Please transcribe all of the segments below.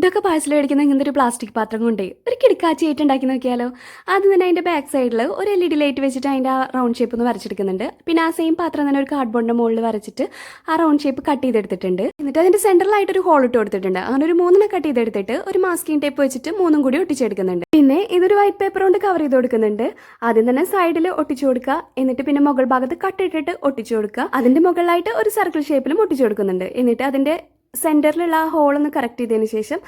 ഫുഡൊക്കെ പാഴ്സൽ മേടിക്കുന്ന ഇങ്ങനത്തെ ഒരു പ്ലാസ്റ്റിക് പാത്രം കൊണ്ടേ ഒരു കിടക്കാച്ചി ആയിട്ട് ഉണ്ടാക്കി നോക്കിയാലോ? ആദ്യം തന്നെ അതിന്റെ ബാക്ക് സൈഡിൽ ഒരു എൽ ഇ ഡി ലൈറ്റ് വെച്ചിട്ട് അതിന്റെ ആ റൗണ്ട് ഷേപ്പ് ഒന്ന് വരച്ചെടുക്കുന്നുണ്ട്. പിന്നെ ആ സെയിം പാത്രം തന്നെ ഒരു കാർഡ് കാർഡ്ബോർഡിന്റെ മുകളിൽ വരച്ചിട്ട് ആ റൗണ്ട് ഷേപ്പ് കട്ട് ചെയ്തെടുത്തിട്ടുണ്ട്. എന്നിട്ട് അതിന്റെ സെന്ററിലായിട്ട് ഒരു ഹോൾ ഇട്ട് കൊടുത്തിട്ടുണ്ട്. അങ്ങനെ ഒരു മൂന്നെണ്ണം കട്ട് ചെയ്തെടുത്തിട്ട് ഒരു മാസ്കിംഗ് ടേപ്പ് വെച്ചിട്ട് മൂന്നും കൂടി ഒട്ടിച്ചെടുക്കുന്നുണ്ട്. പിന്നെ ഇതൊരു വൈറ്റ് പേപ്പർ കൊണ്ട് കവർ ചെയ്ത് കൊടുക്കുന്നുണ്ട്. ആദ്യം തന്നെ സൈഡിൽ ഒട്ടിച്ചു കൊടുക്കുക. എന്നിട്ട് പിന്നെ മുകൾ ഭാഗത്ത് കട്ടിട്ടിട്ട് ഒട്ടിച്ചു കൊടുക്കുക. അതിന്റെ മുകളിലായിട്ട് ഒരു സർക്കിൾ ഷേപ്പിലും ഒട്ടിച്ചു കൊടുക്കുന്നുണ്ട്. എന്നിട്ട് അതിന്റെ സെന്ററിലുള്ള ആ ഹോളൊന്ന് കറക്റ്റ് ചെയ്തതിന് ശേഷം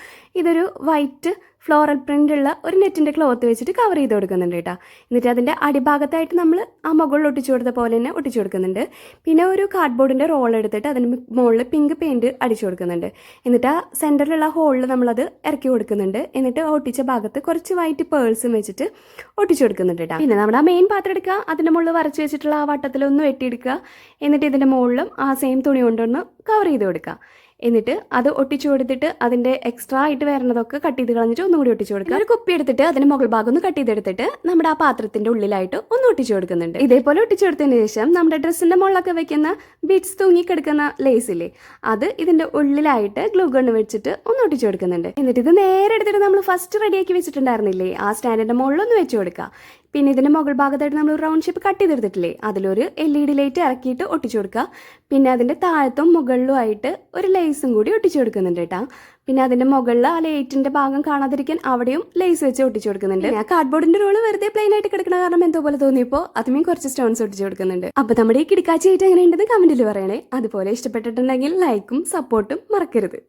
ഇതൊരു വൈറ്റ് ഫ്ലോറൽ പ്രിന്റുള്ള ഒരു നെറ്റിന്റെ ക്ലോത്ത് വെച്ചിട്ട് കവർ ചെയ്ത് കൊടുക്കുന്നുണ്ട് കേട്ടോ. എന്നിട്ട് അതിന്റെ അടിഭാഗത്തായിട്ട് നമ്മൾ ആ മുകളിൽ ഒട്ടിച്ചു കൊടുത്ത പോലെ തന്നെ ഒട്ടിച്ചു കൊടുക്കുന്നുണ്ട്. പിന്നെ ഒരു കാർഡ്ബോർഡിന്റെ റോൾ എടുത്തിട്ട് അതിന് മുകളിൽ പിങ്ക് പെയിന്റ് അടിച്ചു കൊടുക്കുന്നുണ്ട്. എന്നിട്ട് ആ സെന്ററിലുള്ള ഹോളിൽ നമ്മളത് ഇറക്കി കൊടുക്കുന്നുണ്ട്. എന്നിട്ട് ഒട്ടിച്ച ഭാഗത്ത് കുറച്ച് വൈറ്റ് പേൾസും വെച്ചിട്ട് ഒട്ടിച്ചു കൊടുക്കുന്നുണ്ട് കേട്ടോ. പിന്നെ നമ്മൾ ആ മെയിൻ പാത്രം എടുക്കുക. അതിന്റെ മുകളിൽ വരച്ച് വെച്ചിട്ടുള്ള ആ വട്ടത്തിലൊന്ന് വെട്ടിയെടുക്കുക. എന്നിട്ട് ഇതിന്റെ മുകളിലും ആ സെയിം തുണി കൊണ്ടൊന്ന് കവർ ചെയ്ത് കൊടുക്കുക. എന്നിട്ട് അത് ഒട്ടിച്ചു കൊടുത്തിട്ട് അതിന്റെ എക്സ്ട്രാ ആയിട്ട് വരുന്നതൊക്കെ കട്ട് ചെയ്ത് കളഞ്ഞിട്ട് ഒന്നും കൂടി ഒട്ടിച്ചു കൊടുക്കുക. ഒരു കുപ്പി എടുത്തിട്ട് അതിന്റെ മുകൾ ഭാഗം ഒന്ന് കട്ട് ചെയ്തെടുത്തിട്ട് നമ്മുടെ ആ പാത്രത്തിന്റെ ഉള്ളിലായിട്ട് ഒന്ന് ഒട്ടിച്ചു കൊടുക്കുന്നുണ്ട്. ഇതേപോലെ ഒട്ടിച്ചു കൊടുത്തതിന് ശേഷം നമ്മുടെ ഡ്രസ്സിന്റെ മുകളിലൊക്കെ വെക്കുന്ന ബീഡ്സ് തൂങ്ങിക്കിടക്കുന്ന ലേസ് ഇല്ലേ അത് ഇതിന്റെ ഉള്ളിലായിട്ട് ഗ്ലൂ ഗണ്ണ് വെച്ചിട്ട് ഒന്ന് ഒട്ടിച്ചു കൊടുക്കുന്നുണ്ട്. എന്നിട്ട് ഇത് നേരെ എടുത്തിട്ട് നമ്മൾ ഫസ്റ്റ് റെഡിയാക്കി വെച്ചിട്ടുണ്ടായിരുന്നില്ലേ ആ സ്റ്റാൻഡിന്റെ മുകളിൽ ഒന്ന് വെച്ച് കൊടുക്കുക. പിന്നെ ഇതിന്റെ മുകൾ ഭാഗത്തായിട്ട് നമ്മൾ റൗണ്ട് ഷേപ്പ് കട്ട് ചെയ്തെടുത്തിട്ടില്ലേ അതിലൊരു എൽ ഇ ഡി ലൈറ്റ് ഇറക്കിയിട്ട് ഒട്ടിച്ചു കൊടുക്കുക. പിന്നെ അതിന്റെ താഴത്തും മുകളിലും ആയിട്ട് ഒരു ലേസും കൂടി ഒട്ടിച്ചു കൊടുക്കുന്നുണ്ട് കേട്ടോ. പിന്നെ അതിന്റെ മുകളിൽ ആ ലൈറ്റിന്റെ ഭാഗം കാണാതിരിക്കാൻ അവിടെയും ലേസ് വെച്ച് ഒട്ടിച്ചു കൊടുക്കുന്നുണ്ട്. ഞാൻ കാർഡ്ബോർഡിന്റെ റോൾ വെറുതെ പ്ലെയിൻ ആയിട്ട് കിടക്കുന്ന കാരണം എന്തോ പോലെ തോന്നിയപ്പോൾ അതുമേ കുറച്ച് സ്റ്റോൺസ് ഒട്ടിച്ചു കൊടുക്കുന്നുണ്ട്. അപ്പോൾ നമ്മുടെ ഈ കിടക്കാച്ചി ആയിട്ട് എങ്ങനെ ഉണ്ടെന്ന് കമന്റിൽ പറയണേ. അതുപോലെ ഇഷ്ടപ്പെട്ടിട്ടുണ്ടെങ്കിൽ ലൈക്കും സപ്പോർട്ടും മറക്കരുത്.